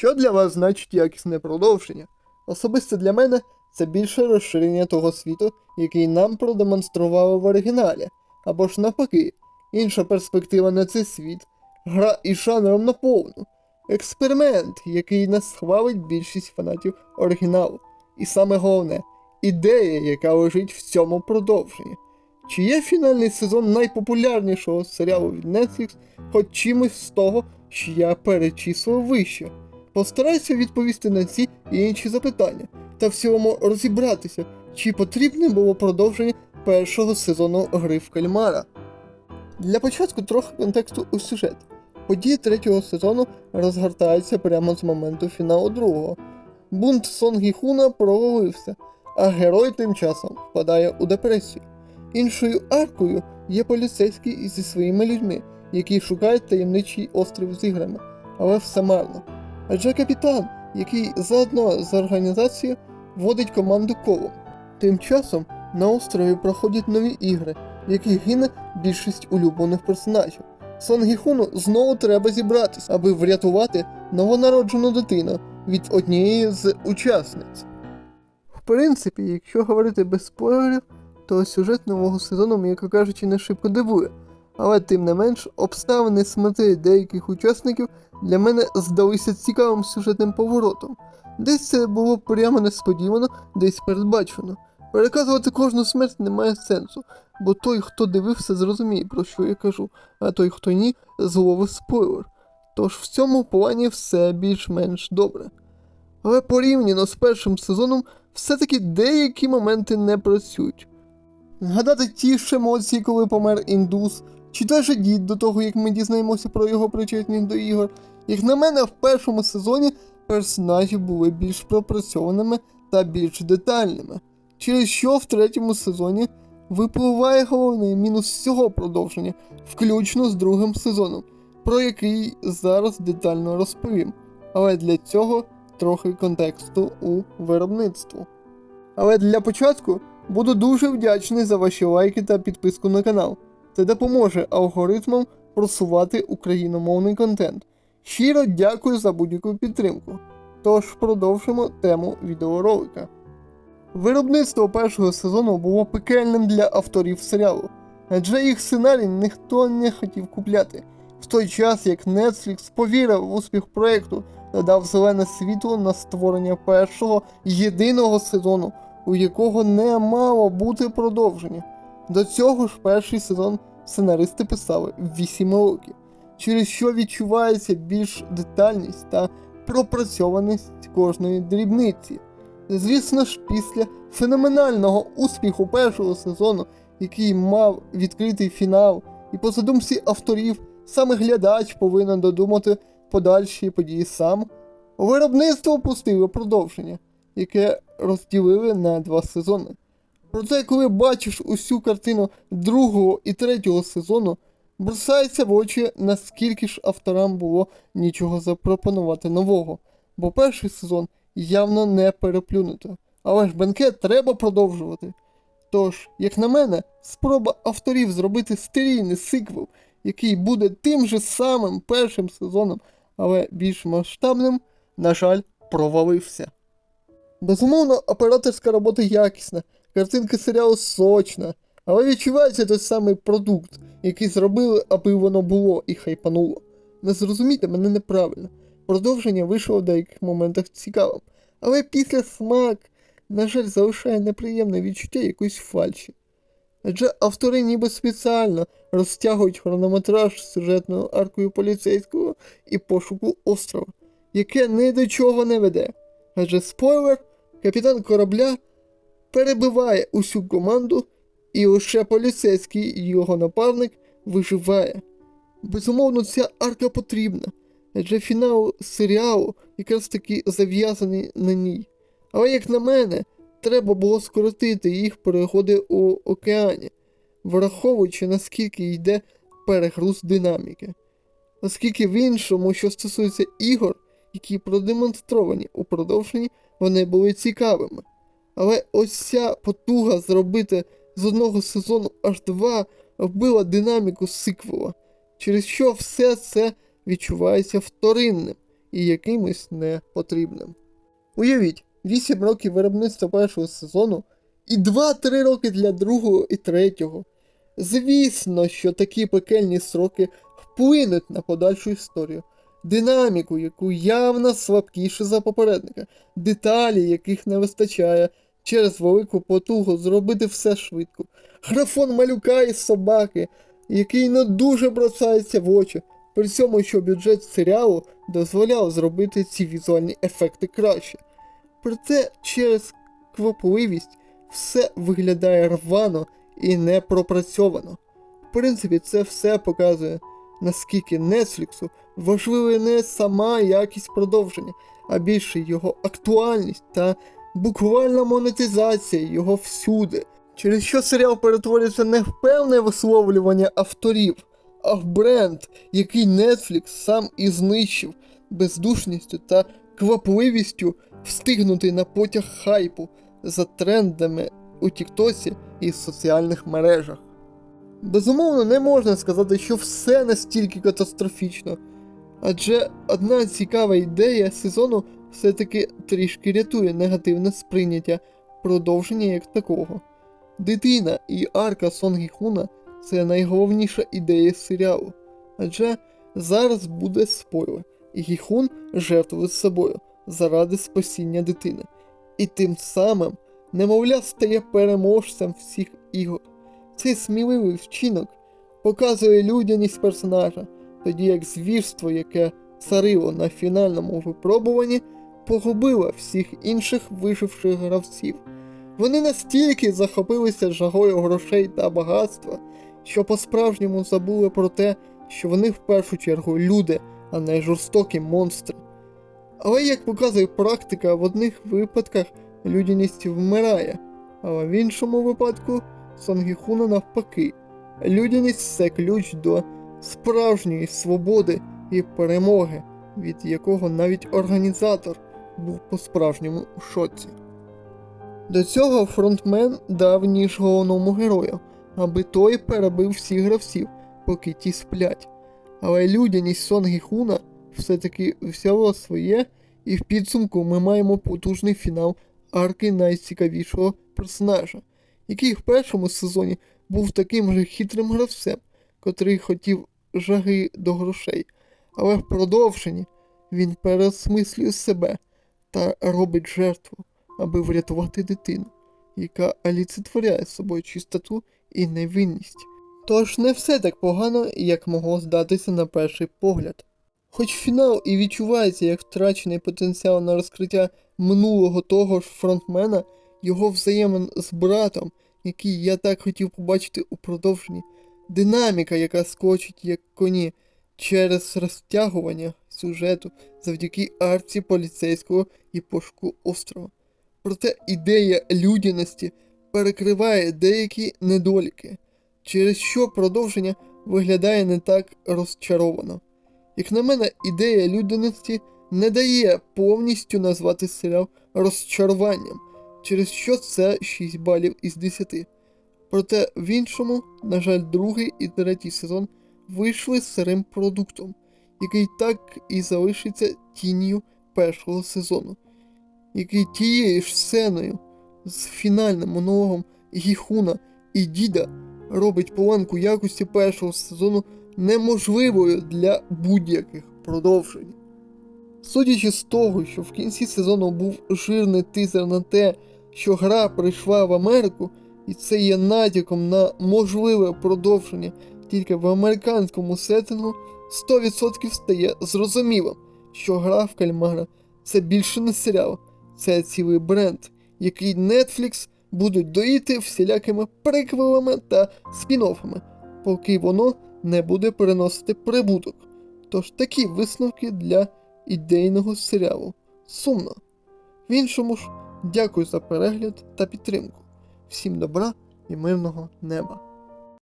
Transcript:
Що для вас значить якісне продовження? Особисто для мене це більше розширення того світу, який нам продемонстрували в оригіналі, або ж навпаки, інша перспектива на цей світ, гра із жанром наповну, експеримент, який нас схвалить більшість фанатів оригіналу. І саме головне, ідея, яка лежить в цьому продовженні. Чи є фінальний сезон найпопулярнішого серіалу від Netflix хоч чимось з того, що я перечислив вище? Постарайся відповісти на ці і інші запитання, та в цілому розібратися, чи потрібне було продовження першого сезону гри в кальмара. Для початку трохи контексту у сюжет. Події третього сезону розгортаються прямо з моменту фіналу другого. Бунт Сонгі Хуна провалився, а герой тим часом впадає у депресію. Іншою аркою є поліцейський зі своїми людьми, які шукають таємничий острів з іграми, але все марно. Адже капітан, який заодно з організацією водить команду колом. Тим часом на острові проходять нові ігри, в яких гине більшість улюблених персонажів. Сон Гіхуну знову треба зібратись, аби врятувати новонароджену дитину від однієї з учасниць. В принципі, якщо говорити без спойлерів, то сюжет нового сезону, м'яко кажучи, не шибко дивує. Але тим не менш, обставини смерти деяких учасників для мене здалися цікавим сюжетним поворотом. Десь це було прямо несподівано, десь передбачено. Переказувати кожну смерть не має сенсу, бо той, хто дивився, зрозуміє, про що я кажу, а той, хто ні, зловив спойлер. Тож в цьому плані все більш-менш добре. Але порівняно з першим сезоном, все-таки деякі моменти не працюють. Згадати ті ж емоції, коли помер індус, чи той же дід до того, як ми дізнаємося про його причетність до ігор. Як на мене, в першому сезоні персонажі були більш пропрацьованими та більш детальними, через що в третьому сезоні випливає головний мінус всього продовження, включно з другим сезоном, про який зараз детально розповім. Але для цього трохи контексту у виробництву. Але для початку буду дуже вдячний за ваші лайки та підписку на канал. Це допоможе алгоритмам просувати україномовний контент. Щиро дякую за будь-яку підтримку. Тож продовжимо тему відеоролика. Виробництво першого сезону було пекельним для авторів серіалу, адже їх сценарій ніхто не хотів купляти, в той час як Netflix повірив в успіх проєкту та дав зелене світло на створення першого єдиного сезону, у якого не мало бути продовження. До цього ж перший сезон сценаристи писали 8 років, через що відчувається більш детальність та пропрацьованість кожної дрібниці. Звісно ж, після феноменального успіху першого сезону, який мав відкритий фінал, і по задумці авторів, саме глядач повинен додумати подальші події сам, виробництво пустило продовження, яке розділили на два сезони. Проте, коли бачиш усю картину другого і третього сезону, бросається в очі, наскільки ж авторам було нічого запропонувати нового, бо перший сезон явно не переплюнуто. Але ж бенкет треба продовжувати. Тож, як на мене, спроба авторів зробити стерійний сиквел, який буде тим же самим першим сезоном, але більш масштабним, на жаль, провалився. Безумовно, операторська робота якісна, картинка серіалу сочна, але відчувається той самий продукт, який зробили, аби воно було і хайпануло. Не зрозумійте мене неправильно. Продовження вийшло в деяких моментах цікавим, але після смак, на жаль, залишає неприємне відчуття якоїсь фальші. Адже автори ніби спеціально розтягують хронометраж сюжетною аркою поліцейського і пошуку острова, яке ні до чого не веде. Адже спойлер, капітан корабля перебиває усю команду, і лише поліцейський його напарник виживає. Безумовно, ця арка потрібна, адже фінал серіалу якраз таки зав'язаний на ній. Але, як на мене, треба було скоротити їх переходи у океані, враховуючи наскільки йде перегруз динаміки. Оскільки в іншому, що стосується ігор, які продемонстровані у продовженні, вони були цікавими. Але ось ця потуга зробити з одного сезону аж два вбила динаміку сиквела, через що все це відчувається вторинним і якимось непотрібним. Уявіть, 8 років виробництва першого сезону і 2-3 роки для другого і третього. Звісно, що такі пекельні сроки вплинуть на подальшу історію, динаміку, яку явно слабкіше за попередника, деталі, яких не вистачає через велику потугу зробити все швидко, графон малюка і собаки, який не дуже бросається в очі, при цьому, що бюджет серіалу дозволяв зробити ці візуальні ефекти краще. Проте через квапливість все виглядає рвано і непропрацьовано. В принципі, це все показує, наскільки Netflix важлива не сама якість продовження, а більше його актуальність та буквальна монетизація його всюди, через що серіал перетворюється не в певне висловлювання авторів, а в бренд, який Netflix сам і знищив бездушністю та квапливістю встигнути на потяг хайпу за трендами у Тіктосі і соціальних мережах. Безумовно, не можна сказати, що все настільки катастрофічно, адже одна цікава ідея сезону все-таки трішки рятує негативне сприйняття продовження як такого. Дитина і арка Сонгі Хуна це найголовніша ідея серіалу, адже зараз буде спойлер, і Гіхун жертвує собою заради спасіння дитини, і тим самим немовля стає переможцем всіх ігор. Цей сміливий вчинок показує людяність персонажа, тоді як звірство, яке царило на фінальному випробуванні, погубило всіх інших виживших гравців. Вони настільки захопилися жагою грошей та багатства, що по-справжньому забули про те, що вони в першу чергу люди, а не жорстокі монстри. Але як показує практика, в одних випадках людяність вмирає, а в іншому випадку Сонгіхуна навпаки. Людяність це ключ до справжньої свободи і перемоги, від якого навіть організатор був по-справжньому у шоці. До цього фронтмен дав ніж головному герою, аби той перебив всіх гравців, поки ті сплять. Але людяність Сонгі Хуна все-таки взяла своє, і в підсумку ми маємо потужний фінал арки найцікавішого персонажа, який в першому сезоні був таким же хитрим гравцем, котрий хотів жаги до грошей, але в продовженні він переосмислює себе та робить жертву, аби врятувати дитину, яка олицетворяє собою чистоту і невинність. Тож не все так погано, як могло здатися на перший погляд. Хоч фінал і відчувається як втрачений потенціал на розкриття минулого того ж фронтмена, його взаємин з братом, який я так хотів побачити у продовженні, динаміка, яка скочить як коні через розтягування сюжету завдяки арці поліцейського і пошуку острова. Проте ідея людяності перекриває деякі недоліки, через що продовження виглядає не так розчаровано. Як на мене, ідея людяності не дає повністю назвати серіал розчаруванням, через що це 6 балів із 10. Проте в іншому, на жаль, другий і третій сезон вийшли сирим продуктом, який так і залишиться тінню першого сезону, який тією ж сценою з фінальним монологом Гіхуна і Діда робить поланку якості першого сезону неможливою для будь-яких продовжень. Судячи з того, що в кінці сезону був жирний тизер на те, що гра прийшла в Америку, і це є натяком на можливе продовження тільки в американському сеттингу, 100% стає зрозумілим, що гра в кальмара це більше не серіал, це цілий бренд, який Netflix будуть доїти всілякими приквелами та спін-оффами, поки воно не буде переносити прибуток. Тож такі висновки для ідейного серіалу. Сумно. В іншому ж, дякую за перегляд та підтримку. Всім добра і мирного неба.